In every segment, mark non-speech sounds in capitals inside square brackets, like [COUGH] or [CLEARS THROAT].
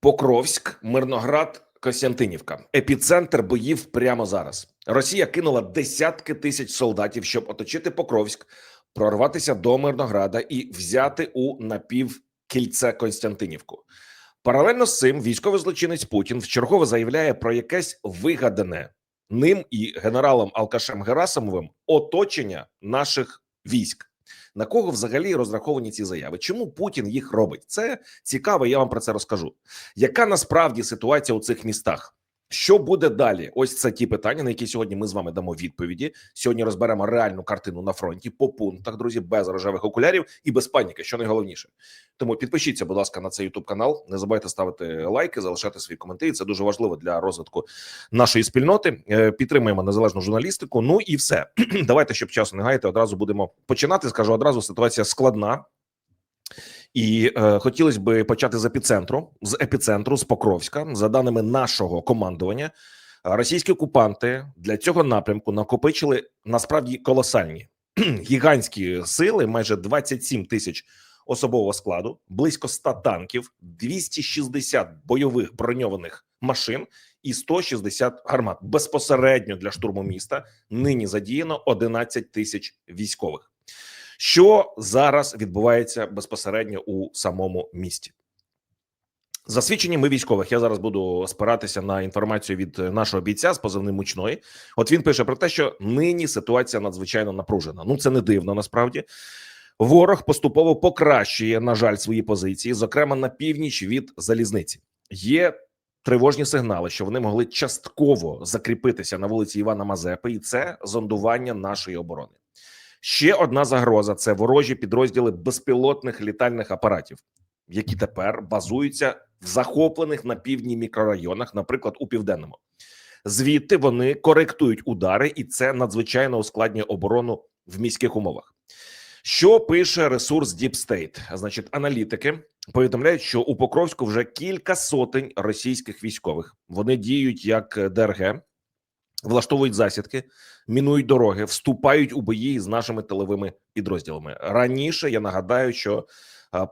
Покровськ, Мирноград, Костянтинівка. Епіцентр боїв прямо зараз. Росія кинула десятки тисяч солдатів, щоб оточити Покровськ, прорватися до Мирнограда і взяти у напівкільце Константинівку. Паралельно з цим військовий злочинець Путін вчергове заявляє про якесь вигадане ним і генералом Алкашем Герасимовим оточення наших військ. На кого взагалі розраховані ці заяви? Чому Путін їх робить? Це цікаво. Я вам про це розкажу. Яка насправді ситуація у цих містах? Що буде далі? Ось це ті питання, на які сьогодні ми з вами дамо відповіді. Сьогодні розберемо реальну картину на фронті по пунктах, друзі, без рожевих окулярів і без паніки, що найголовніше. Тому підпишіться, будь ласка, на цей youtube канал. Не забувайте ставити лайки, залишати свої коментарі. Це дуже важливо для розвитку нашої спільноти. Е, Підтримуємо незалежну журналістику. Ну і все. [CLEARS THROAT] Давайте, щоб часу не гаяти, одразу будемо починати. Скажу одразу, ситуація складна. І е, хотілося б почати з епіцентру, з епіцентру, з Покровська. За даними нашого командування, російські окупанти для цього напрямку накопичили насправді колосальні гігантські сили, майже 27 тисяч особового складу, близько 100 танків, 260 бойових броньованих машин і 160 гармат. Безпосередньо для штурму міста нині задіяно 11 тисяч військових. Що зараз відбувається безпосередньо у самому місті? За свідченнями військових, я зараз буду спиратися на інформацію від нашого бійця з позивним мучної. От він пише про те, що нині ситуація надзвичайно напружена. Ну це не дивно. Насправді ворог поступово покращує, на жаль, свої позиції, зокрема на північ від залізниці. Є тривожні сигнали, що вони могли частково закріпитися на вулиці Івана Мазепи, і це зондування нашої оборони. Ще одна загроза це ворожі підрозділи безпілотних літальних апаратів, які тепер базуються в захоплених на півдні мікрорайонах, наприклад, у південному. Звідти вони коректують удари, і це надзвичайно ускладнює оборону в міських умовах. Що пише ресурс Deep State? Значить, аналітики повідомляють, що у Покровську вже кілька сотень російських військових. Вони діють як ДРГ, влаштовують засідки, мінують дороги, вступають у бої з нашими тиловими підрозділами. Раніше я нагадаю, що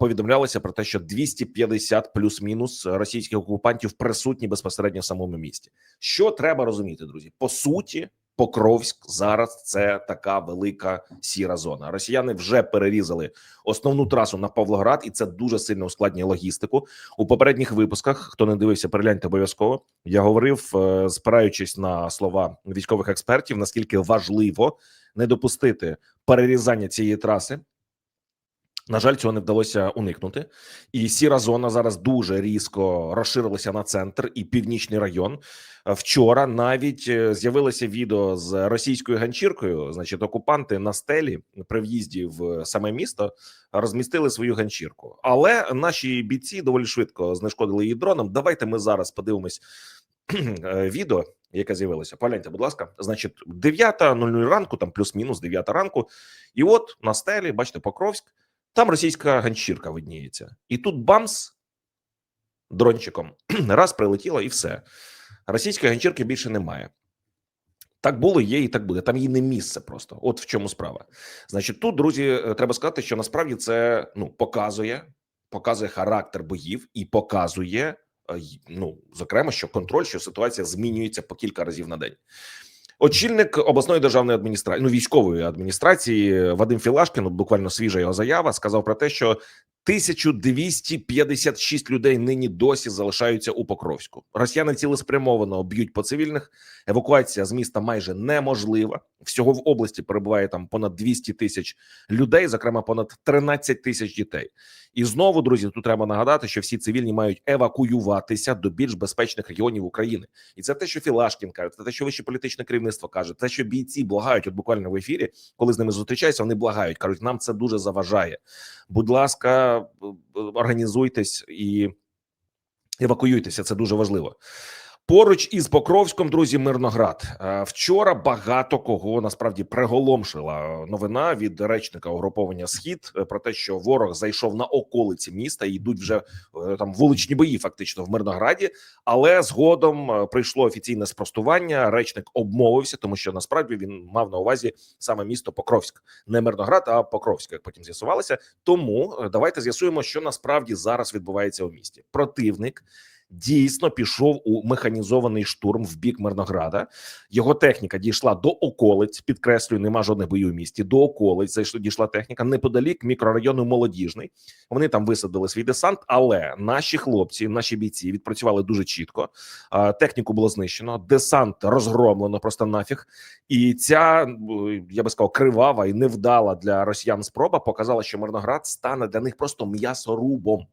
повідомлялося про те, що 250 плюс-мінус російських окупантів присутні безпосередньо в самому місті. Що треба розуміти, друзі? По суті, Покровськ зараз це така велика сіра зона. Росіяни вже перерізали основну трасу на Павлоград, і це дуже сильно ускладнює логістику. У попередніх випусках, хто не дивився, перегляньте обов'язково. Я говорив, е, спираючись на слова військових експертів, наскільки важливо не допустити перерізання цієї траси. На жаль, цього не вдалося уникнути, і сіра зона зараз дуже різко розширилася на центр і північний район. Вчора навіть е, з'явилося відео з російською ганчіркою. Значить, окупанти на стелі при в'їзді в саме місто розмістили свою ганчірку. Але наші бійці доволі швидко знешкодили її дроном. Давайте ми зараз подивимось е, відео, яке з'явилося. Погляньте, будь ласка, значить, 9.00 ранку, там плюс-мінус 9 ранку, і от на стелі, бачите, Покровськ. Там російська ганчірка видніється, і тут бамс дрончиком [CLEARS THROAT] раз прилетіло, і все. Російської ганчірки більше немає. Так було, є і так буде. Там її не місце просто. От в чому справа. Значить, тут, друзі, треба сказати, що насправді це ну показує, показує характер боїв і показує, ну зокрема, що контроль, що ситуація змінюється по кілька разів на день. Очільник обласної державної адміністрації, ну військової адміністрації Вадим Філашкін, буквально свіжа його заява, сказав про те, що 1256 людей нині досі залишаються у Покровську. Росіяни цілеспрямовано б'ють по цивільних. Евакуація з міста майже неможлива. Всього в області перебуває там понад 200 тисяч людей, зокрема понад 13 тисяч дітей. І знову, друзі, тут треба нагадати, що всі цивільні мають евакуюватися до більш безпечних регіонів України, і це те, що Філашкін каже, це те, що вище політичне керівництво каже, те, що бійці благають, от буквально в ефірі, коли з ними зустрічаються, вони благають, кажуть, нам це дуже заважає. Будь ласка, організуйтесь і евакуюйтеся. Це дуже важливо. Поруч із Покровськом, друзі, Мирноград. Вчора багато кого насправді приголомшила новина від речника угруповання Схід е, про те, що ворог зайшов на околиці міста і йдуть вже е, там вуличні бої, фактично в Мирнограді. Але згодом е, прийшло офіційне спростування. Речник обмовився, тому що насправді він мав на увазі саме місто Покровськ, не Мирноград, а Покровськ, як потім з'ясувалося. Тому давайте з'ясуємо, що насправді зараз відбувається у місті. Противник дійсно пішов у механізований штурм в бік Мирнограда. Його техніка дійшла до околиць. Підкреслюю, нема жодних боїв у місті. До околиць зайшла дійшла техніка неподалік мікрорайону Молодіжний. Вони там висадили свій десант, але наші хлопці, наші бійці відпрацювали дуже чітко. Техніку було знищено, десант розгромлено просто нафіг. І ця я би сказав, кривава і невдала для росіян спроба показала, що Мирноград стане для них просто м'ясорубом.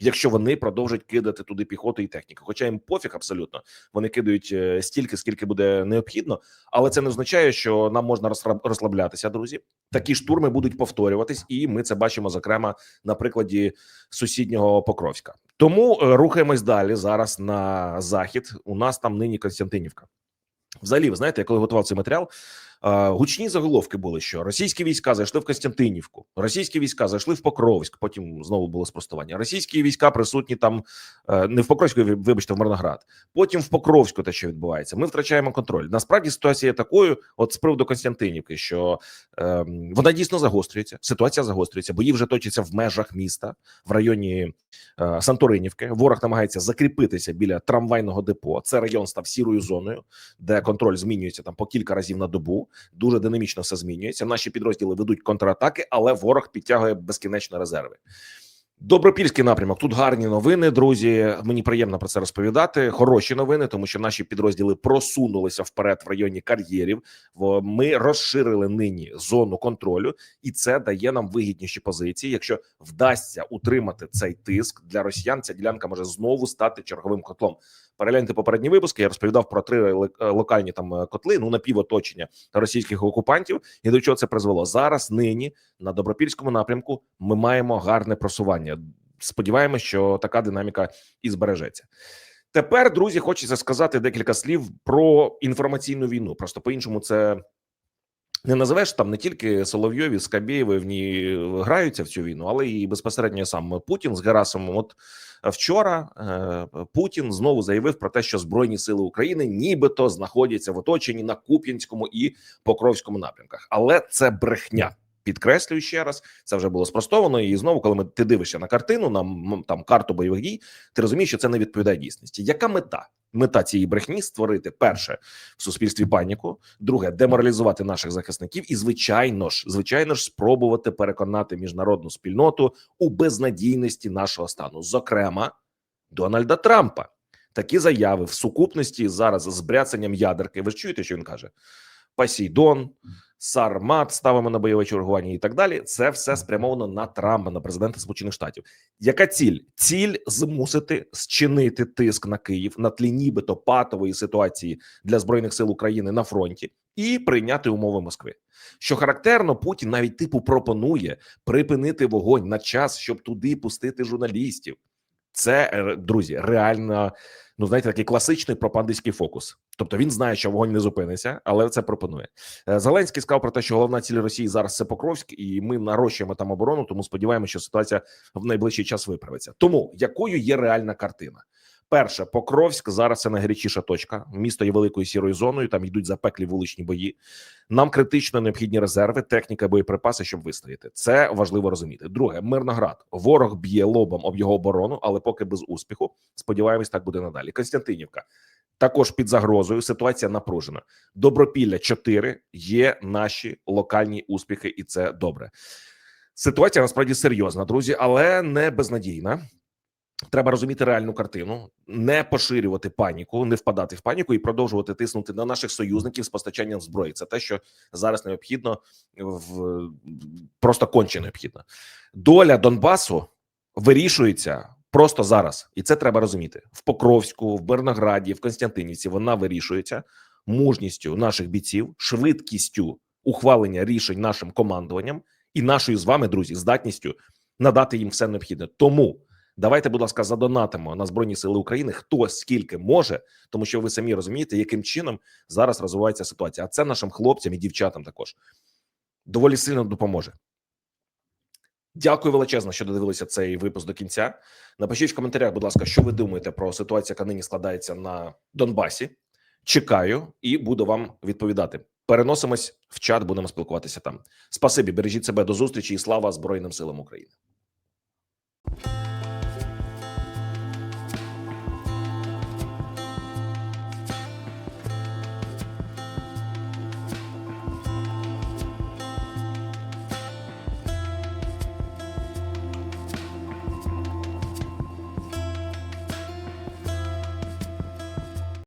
Якщо вони продовжать кидати туди піхоту і техніку, хоча їм пофіг абсолютно, вони кидають е, стільки, скільки буде необхідно, але це не означає, що нам можна розслаблятися, друзі. Такі штурми будуть повторюватись, і ми це бачимо зокрема на прикладі сусіднього Покровська. Тому е, рухаємось далі зараз на захід. У нас там нині Константинівка. Взагалі, ви знаєте, я коли готував цей матеріал, гучні заголовки були, що російські війська зайшли в Костянтинівку, російські війська зайшли в Покровськ. Потім знову було спростування. Російські війська присутні там е, не в Покровську, вибачте, в Мирноград. Потім в Покровську, те, що відбувається, ми втрачаємо контроль. Насправді ситуація такою, от з приводу Константинівки, що е, вона дійсно загострюється. Ситуація загострюється. Бої вже точаться в межах міста в районі е, Санторинівки. Ворог намагається закріпитися біля трамвайного депо. Це район став сірою зоною, де контроль змінюється там по кілька разів на добу. Дуже динамічно все змінюється. Наші підрозділи ведуть контратаки, але ворог підтягує безкінечно резерви. Добропільський напрямок. Тут гарні новини, друзі. Мені приємно про це розповідати. Хороші новини, тому що наші підрозділи просунулися вперед в районі кар'єрів. Ми розширили нині зону контролю, і це дає нам вигідніші позиції. Якщо вдасться утримати цей тиск для росіян, ця ділянка може знову стати черговим котлом. Перегляньте попередні випуски. Я розповідав про три е, локальні там е, котли, ну напівоточення російських окупантів, і до чого це призвело зараз. Нині на добропільському напрямку ми маємо гарне просування. Сподіваємось, що така динаміка і збережеться. Тепер, друзі, хочеться сказати декілька слів про інформаційну війну. Просто по-іншому це не називеш там не тільки Соловйові, Скабєєві в ній граються в цю війну, але і безпосередньо сам Путін з Герасимом. От вчора е, Путін знову заявив про те, що Збройні сили України нібито знаходяться в оточенні на Куп'янському і Покровському напрямках, але це брехня. Підкреслюю ще раз, це вже було спростовано. І знову, коли ми ти дивишся на картину, на там карту бойових дій, ти розумієш, що це не відповідає дійсності. Яка мета? Мета цієї брехні створити перше в суспільстві паніку, друге деморалізувати наших захисників, і звичайно ж, звичайно ж, спробувати переконати міжнародну спільноту у безнадійності нашого стану, зокрема Дональда Трампа. Такі заяви в сукупності зараз з бряцанням ядерки. Ви ж чуєте, що він каже? Посейдон, Сармат ставимо на бойове чергування і так далі. Це все спрямовано на Трампа, на президента Сполучених Штатів. Яка ціль? Ціль змусити зчинити тиск на Київ на тлі нібито патової ситуації для збройних сил України на фронті і прийняти умови Москви. Що характерно, Путін навіть типу пропонує припинити вогонь на час, щоб туди пустити журналістів. Це е, друзі, реально, ну знаєте, такий класичний пропандистський фокус. Тобто він знає, що вогонь не зупиниться, але це пропонує. Е, Зеленський сказав про те, що головна ціль Росії зараз це Покровськ, і ми нарощуємо там оборону. Тому сподіваємося, що ситуація в найближчий час виправиться. Тому якою є реальна картина? Перше, Покровськ зараз це найгарячіша точка. Місто є великою сірою зоною. Там йдуть запеклі вуличні бої. Нам критично необхідні резерви, техніка, боєприпаси, щоб вистояти. Це важливо розуміти. Друге, Мирноград. Ворог б'є лобом об його оборону, але поки без успіху. Сподіваємось, так буде надалі. Константинівка також під загрозою. Ситуація напружена. Добропілля 4 є наші локальні успіхи, і це добре. Ситуація насправді серйозна, друзі, але не безнадійна. Треба розуміти реальну картину, не поширювати паніку, не впадати в паніку і продовжувати тиснути на наших союзників з постачанням зброї. Це те, що зараз необхідно в просто конче необхідно. Доля Донбасу вирішується просто зараз, і це треба розуміти в Покровську, в Бернограді, в Константинівці. Вона вирішується мужністю наших бійців, швидкістю ухвалення рішень нашим командуванням і нашою з вами, друзі, здатністю надати їм все необхідне. Тому давайте, будь ласка, задонатимо на збройні сили України хто скільки може, тому що ви самі розумієте, яким чином зараз розвивається ситуація. А це нашим хлопцям і дівчатам також доволі сильно допоможе. Дякую величезно, що додивилися цей випуск до кінця. Напишіть в коментарях, будь ласка, що ви думаєте про ситуацію, яка нині складається на Донбасі. Чекаю і буду вам відповідати. Переносимось в чат, будемо спілкуватися там. Спасибі, бережіть себе до зустрічі і слава Збройним силам України.